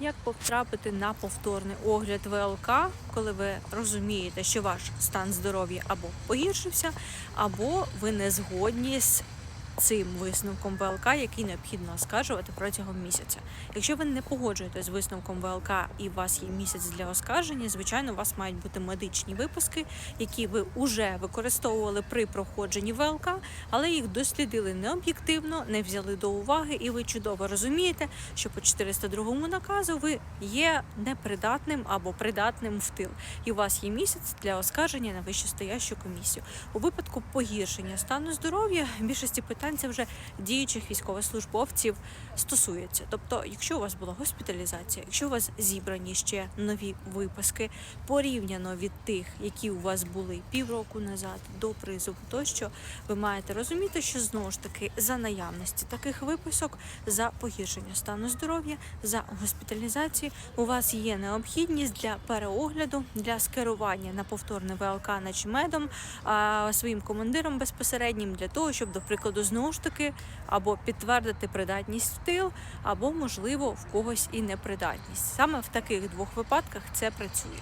Як потрапити на повторний огляд ВЛК, коли ви розумієте, що ваш стан здоров'я або погіршився, або ви не згодні з цим висновком ВЛК, який необхідно оскаржувати протягом місяця. Якщо ви не погоджуєтесь з висновком ВЛК і у вас є місяць для оскарження, звичайно, у вас мають бути медичні виписки, які ви вже використовували при проходженні ВЛК, але їх дослідили необ'єктивно, не взяли до уваги, і ви чудово розумієте, що по 402 наказу ви є непридатним або придатним в тил, і у вас є місяць для оскарження на вищестоящу комісію. У випадку погіршення стану здоров'я більшості питань це вже діючих військовослужбовців стосується. Тобто, якщо у вас була госпіталізація, якщо у вас зібрані ще нові виписки порівняно від тих, які у вас були півроку назад до призову, тощо ви маєте розуміти, що знову ж таки за наявності таких виписок, за погіршення стану здоров'я, за госпіталізацію, у вас є необхідність для переогляду, для скерування на повторне ВЛК начмедом а, своїм командиром безпосереднім для того, щоб, до прикладу, знову ж таки або підтвердити придатність в тил, або можливо в когось і непридатність. Саме в таких двох випадках це працює.